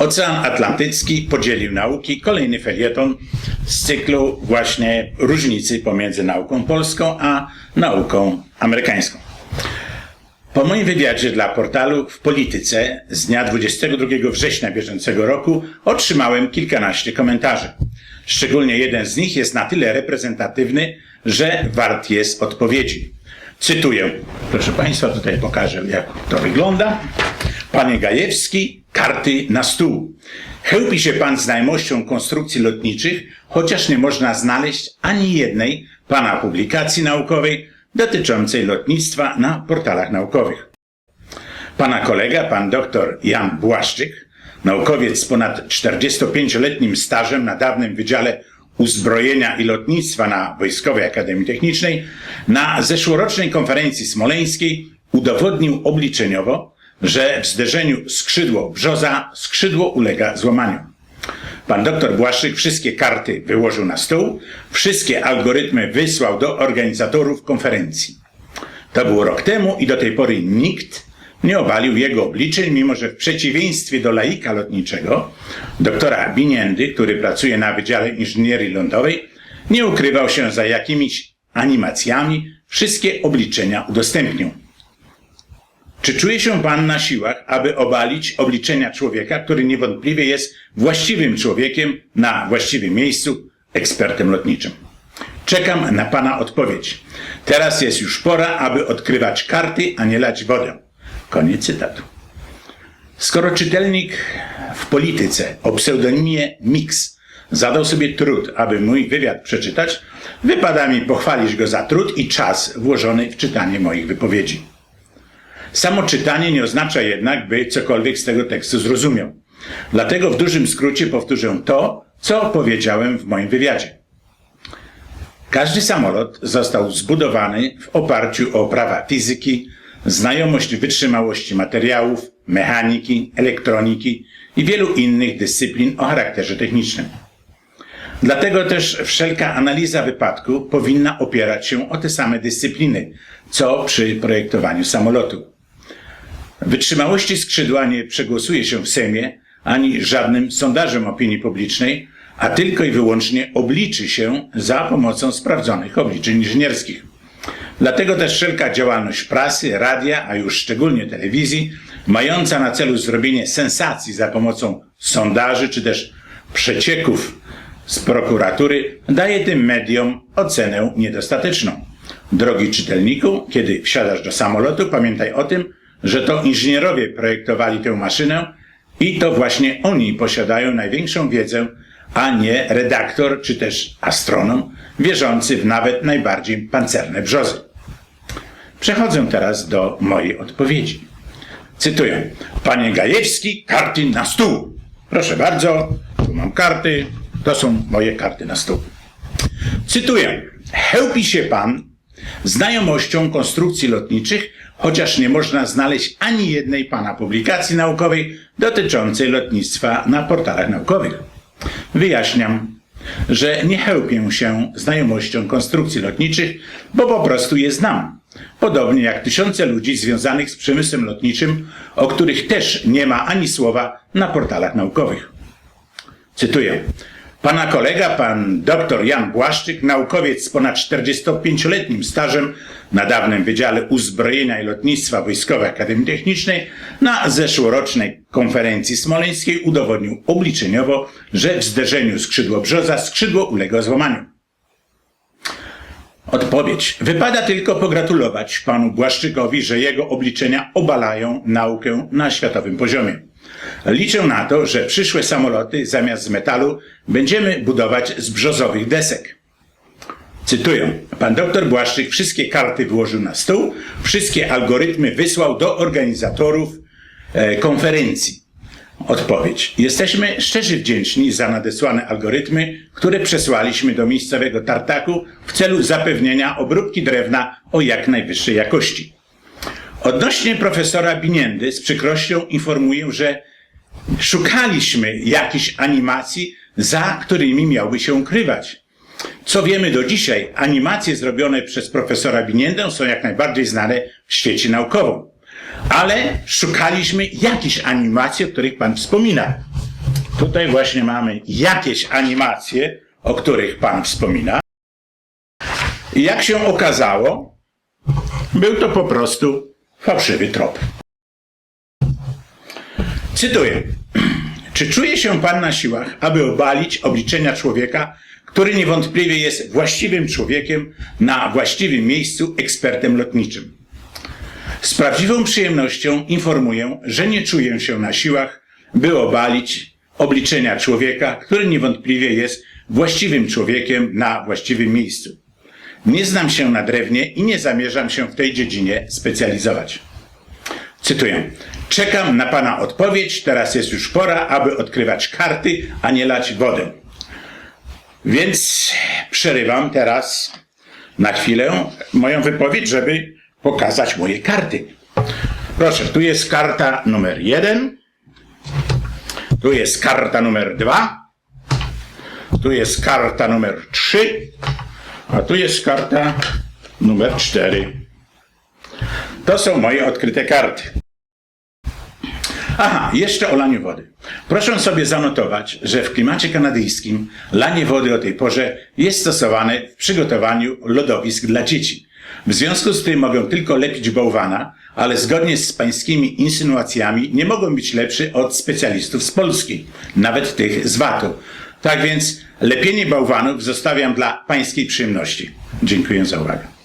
Ocean Atlantycki podzielił nauki. Kolejny felieton z cyklu właśnie różnicy pomiędzy nauką polską a nauką amerykańską. Po moim wywiadzie dla portalu w Polityce z dnia 22 września bieżącego roku otrzymałem kilkanaście komentarzy. Szczególnie jeden z nich jest na tyle reprezentatywny, że wart jest odpowiedzi. Cytuję, proszę Państwa, tutaj pokażę, jak to wygląda. Panie Gajewski, karty na stół. Chełpi się Pan znajomością konstrukcji lotniczych, chociaż nie można znaleźć ani jednej Pana publikacji naukowej dotyczącej lotnictwa na portalach naukowych. Pana kolega, pan dr Jan Błaszczyk, naukowiec z ponad 45-letnim stażem na dawnym Wydziale Uzbrojenia i Lotnictwa na Wojskowej Akademii Technicznej, na zeszłorocznej konferencji smoleńskiej udowodnił obliczeniowo, że w zderzeniu skrzydło-brzoza skrzydło ulega złamaniu. Pan doktor Błaszczyk wszystkie karty wyłożył na stół, wszystkie algorytmy wysłał do organizatorów konferencji. To było rok temu i do tej pory nikt nie obalił jego obliczeń, mimo że w przeciwieństwie do laika lotniczego, doktora Biniendy, który pracuje na Wydziale Inżynierii Lądowej, nie ukrywał się za jakimiś animacjami, wszystkie obliczenia udostępnił. Czy czuje się Pan na siłach, aby obalić obliczenia człowieka, który niewątpliwie jest właściwym człowiekiem na właściwym miejscu, ekspertem lotniczym? Czekam na Pana odpowiedź. Teraz jest już pora, aby odkrywać karty, a nie lać wodę. Koniec cytatu. Skoro czytelnik w polityce o pseudonimie Mix zadał sobie trud, aby mój wywiad przeczytać, wypada mi pochwalić go za trud i czas włożony w czytanie moich wypowiedzi. Samo czytanie nie oznacza jednak, by cokolwiek z tego tekstu zrozumiał. Dlatego w dużym skrócie powtórzę to, co powiedziałem w moim wywiadzie. Każdy samolot został zbudowany w oparciu o prawa fizyki, znajomość wytrzymałości materiałów, mechaniki, elektroniki i wielu innych dyscyplin o charakterze technicznym. Dlatego też wszelka analiza wypadku powinna opierać się o te same dyscypliny, co przy projektowaniu samolotu. Wytrzymałości skrzydła nie przegłosuje się w Sejmie ani żadnym sondażem opinii publicznej, a tylko i wyłącznie obliczy się za pomocą sprawdzonych obliczeń inżynierskich. Dlatego też wszelka działalność prasy, radia, a już szczególnie telewizji, mająca na celu zrobienie sensacji za pomocą sondaży czy też przecieków z prokuratury, daje tym mediom ocenę niedostateczną. Drogi czytelniku, kiedy wsiadasz do samolotu, pamiętaj o tym, że to inżynierowie projektowali tę maszynę i to właśnie oni posiadają największą wiedzę, a nie redaktor czy też astronom wierzący w nawet najbardziej pancerne brzozy. Przechodzę teraz do mojej odpowiedzi. Cytuję. Panie Gajewski, karty na stół. Proszę bardzo, tu mam karty, to są moje karty na stół. Cytuję. Chełpi się pan znajomością konstrukcji lotniczych, chociaż nie można znaleźć ani jednej pana publikacji naukowej dotyczącej lotnictwa na portalach naukowych. Wyjaśniam, że nie chełpię się znajomością konstrukcji lotniczych, bo po prostu je znam. Podobnie jak tysiące ludzi związanych z przemysłem lotniczym, o których też nie ma ani słowa na portalach naukowych. Cytuję. Pana kolega, pan dr Jan Błaszczyk, naukowiec z ponad 45-letnim stażem na dawnym Wydziale Uzbrojenia i Lotnictwa Wojskowej Akademii Technicznej, na zeszłorocznej konferencji smoleńskiej udowodnił obliczeniowo, że w zderzeniu skrzydło-brzoza skrzydło uległo złamaniu. Odpowiedź. Wypada tylko pogratulować panu Błaszczykowi, że jego obliczenia obalają naukę na światowym poziomie. Liczę na to, że przyszłe samoloty zamiast z metalu będziemy budować z brzozowych desek. Cytuję. Pan doktor Błaszczyk wszystkie karty wyłożył na stół, wszystkie algorytmy wysłał do organizatorów e, konferencji. Odpowiedź. Jesteśmy szczerze wdzięczni za nadesłane algorytmy, które przesłaliśmy do miejscowego tartaku w celu zapewnienia obróbki drewna o jak najwyższej jakości. Odnośnie profesora Biniendy z przykrością informuję, że szukaliśmy jakichś animacji, za którymi miałby się ukrywać. Co wiemy do dzisiaj, animacje zrobione przez profesora Biniendę są jak najbardziej znane w świecie naukowym. Ale szukaliśmy jakichś animacji, o których Pan wspomina. Tutaj właśnie mamy jakieś animacje, o których Pan wspomina. I jak się okazało, był to po prostu fałszywy trop. Cytuję. Czy czuje się Pan na siłach, aby obalić obliczenia człowieka, który niewątpliwie jest właściwym człowiekiem na właściwym miejscu ekspertem lotniczym? Z prawdziwą przyjemnością informuję, że nie czuję się na siłach, by obalić obliczenia człowieka, który niewątpliwie jest właściwym człowiekiem na właściwym miejscu. Nie znam się na drewnie i nie zamierzam się w tej dziedzinie specjalizować. Cytuję. Czekam na Pana odpowiedź, teraz jest już pora, aby odkrywać karty, a nie lać wodę. Więc przerywam teraz na chwilę moją wypowiedź, żeby pokazać moje karty. Proszę, tu jest karta numer jeden, tu jest karta numer dwa, tu jest karta numer trzy, a tu jest karta numer cztery. To są moje odkryte karty. Aha, jeszcze o laniu wody. Proszę sobie zanotować, że w klimacie kanadyjskim lanie wody o tej porze jest stosowane w przygotowaniu lodowisk dla dzieci. W związku z tym mogą tylko lepić bałwana, ale zgodnie z pańskimi insynuacjami nie mogą być lepszy od specjalistów z Polski, nawet tych z VAT-u. Tak więc lepienie bałwanów zostawiam dla pańskiej przyjemności. Dziękuję za uwagę.